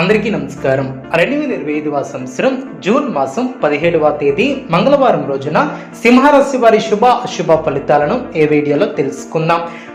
అందరికీ నమస్కారం. రెండు వేల ఇరవై ఐదవ సంవత్సరం జూన్ మాసం పదిహేడవ తేదీ మంగళవారం రోజున సింహరాశి వారి శుభ అశుభ ఫలితాలను ఏ వీడియోలో తెలుసుకుందాం.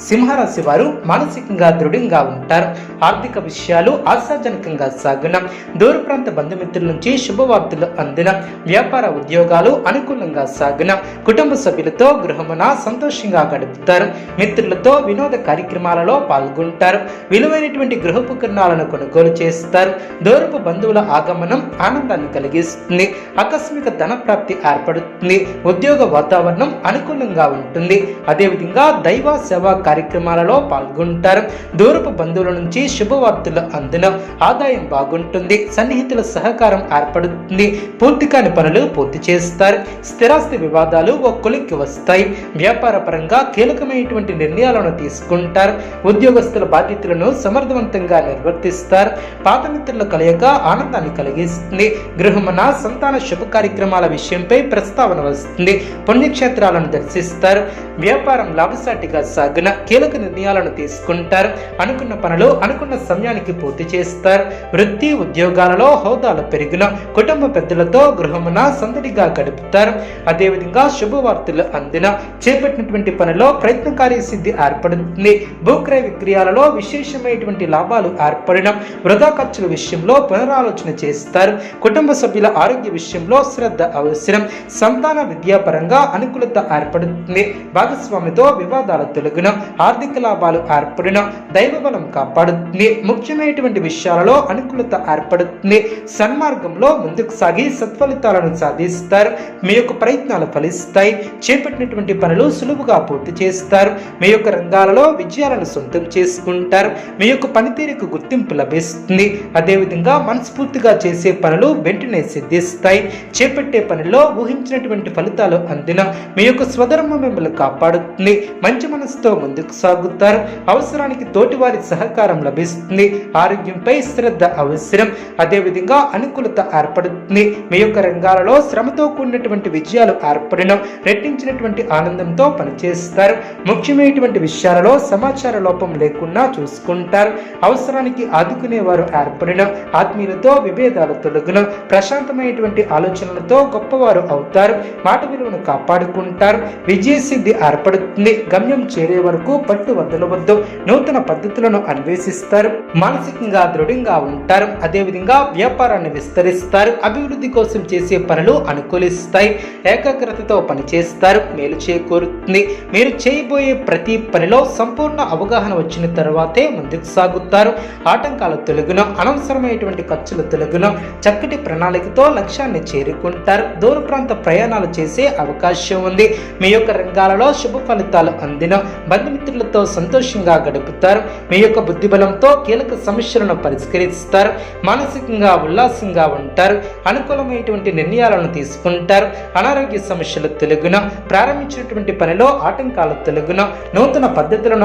సింహరాశి వారు మానసికంగా దృఢంగా ఉంటారు. ఆర్థిక విషయాలు ఆశాజనకంగా సాగిన. దూర ప్రాంత బంధుమిత్రుల నుంచి శుభవార్తలు అందిన. వ్యాపార ఉద్యోగాలు అనుకూలంగా సాగిన. కుటుంబ సభ్యులతో గృహమున సంతోషంగా గడుపుతారు. మిత్రులతో వినోద కార్యక్రమాలలో పాల్గొంటారు. విలువైనటువంటి గృహోపకరణాలను కొనుగోలు చేస్తారు. దూరపు బంధువుల ఆగమనం ఆనందాన్ని కలిగిస్తుంది. ఆకస్మిక ధన ప్రాప్తి ఏర్పడుతుంది. ఉద్యోగ వాతావరణం అనుకూలంగా ఉంటుంది. అదేవిధంగా దైవ సేవ కార్యక్రమాలలో పాల్గొంటారు. దూరపు బంధువుల నుంచి శుభవార్తలు అందిన ఆదాయం బాగుంటుంది. సన్నిహితుల సహకారం ఏర్పడుతుంది. పూర్తి కాని పనులు పూర్తి చేస్తారు. స్థిరాస్తి వివాదాలు ఓ కొలిక్కి వస్తాయి. వ్యాపార పరంగా కీలకమైనటువంటి నిర్ణయాలను తీసుకుంటారు. ఉద్యోగస్తుల బాధ్యతలను సమర్థవంతంగా నిర్వర్తిస్తారు. పాత మిత్రుల కలయిక ఆనందాన్ని కలిగిస్తుంది. గృహమున సంతాన శుభ కార్యక్రమాల విషయంపై ప్రస్తావన వస్తుంది. పుణ్యక్షేత్రాలను దర్శిస్తారు. వ్యాపారం లాభసాటిగా సాగిన కీలక నిర్ణయాలను తీసుకుంటారు. అనుకున్న పనులు అనుకున్న సమయానికి పూర్తి చేస్తారు. వృత్తి ఉద్యోగాలలో హోదాలు పెరిగిన కుటుంబ పెద్దలతో గృహమున సందడిగా గడుపుతారు. అదేవిధంగా శుభవార్తలు అందిన చేపట్టినటువంటి పనిలో ప్రయత్నకారి సిద్ధి ఏర్పడుతుంది. భూక్రయ విక్రయాలలో విశేషమైనటువంటి లాభాలు ఏర్పడిన వృధా ఖర్చుల విషయంలో పునరాలోచన చేస్తారు. కుటుంబ సభ్యుల ఆరోగ్య విషయంలో శ్రద్ధ అవసరం. సంతాన విద్యాపరంగా అనుకూలత ఏర్పడుతుంది. భాగస్వామితో వివాదాలు తొలగిన ఆర్థిక లాభాలు ఏర్పడిన దైవబలం కాపాడుతుంది ముఖ్యమైనటువంటి విషయాలలో అనుకూలత ఏర్పడుతుంది. సన్మార్గంలో ముందుకు సాగి సత్ఫలితాలను సాధిస్తారు. మీ యొక్క ప్రయత్నాలు ఫలిస్తాయి. చేపట్టినటువంటి పనులు సులువుగా పూర్తి చేస్తారు. మీ యొక్క రంగాలలో విజయాలను సొంతం చేసుకుంటారు. మీ యొక్క పనితీరుకు గుర్తింపు లభిస్తుంది. అదేవిధంగా మనస్ఫూర్తిగా చేసే పనులు వెంటనే సిద్ధిస్తాయి. చేపట్టే పనిలో ఊహించినటువంటి ఫలితాలు అందిన మీ యొక్క స్వధర్మం మిమ్మల్ని కాపాడుతుంది. మంచి మనసుతో ముందుకు సాగుతారు. అవసరానికి తోటివారి సహకారం లభిస్తుంది. ఆరోగ్యంపై శ్రద్ధ అవసరం. అదేవిధంగా అనుకూలత ఏర్పడుతుంది. మీ యొక్క రంగాలలో శ్రమతో కూడినటువంటి విజయాలు ఏర్పడడం రెట్టించినటువంటి ఆనందంతో పనిచేస్తారు. ముఖ్యమైనటువంటి విషయాలలో సమాచార లోపం లేకుండా చూసుకుంటారు. అవసరానికి ఆదుకునేవారు ఏర్పడడం ఆత్మీయులతో విభేదాలు తొలగడం ప్రశాంతమైనటువంటి ఆలోచనలతో గొప్పవారు అవుతారు. మాట విలువను కాపాడుకుంటారు. విజయ సిద్ధి ఏర్పడుతుంది. గమ్యం చేరే వరకు పట్టు వదలవద్దు. నూతన పద్ధతులను అన్వేషిస్తారు. మానసికంగా దృఢంగా ఉంటారు. అదేవిధంగా వ్యాపారాన్ని విస్తరిస్తారు. అభివృద్ధి కోసం చేసే పనులు అనుకూలిస్తాయి. ఏకాగ్రతతో పనిచేస్తారు. మేలు చేకూరుతుంది. మీరు చేయబోయే ప్రతి పనిలో సంపూర్ణ అవగాహన వచ్చిన తర్వాతే ముందుకు సాగుతారు. ఆటంకాలు తొలగిన. అనవసరమైనటువంటి ఖర్చులు తొలగిన. చక్కటి ప్రణాళికతో లక్ష్యాన్ని చేరుకుంటారు. దూర ప్రాంత ప్రయాణాలు చేసే అవకాశం ఉంది. మీ యొక్క రంగాలలో శుభ ఫలితాలు అందిన బంధుమిత్రులతో సంతోషంగా గడుపుతారు. మీ యొక్క బుద్ధిబలంతో కీలక సమస్యలను పరిష్కరిస్తారు. మానసికంగా ఉల్లాసంగా ఉంటారు. అనుకూలమైనటువంటి నిర్ణయాలను తీసుకుంటారు. అనారోగ్య సమస్యలు తెలుగున ప్రారంభించినటువంటి పనిలో ఆటంకాలు తెలుగున నూతన పద్ధతులను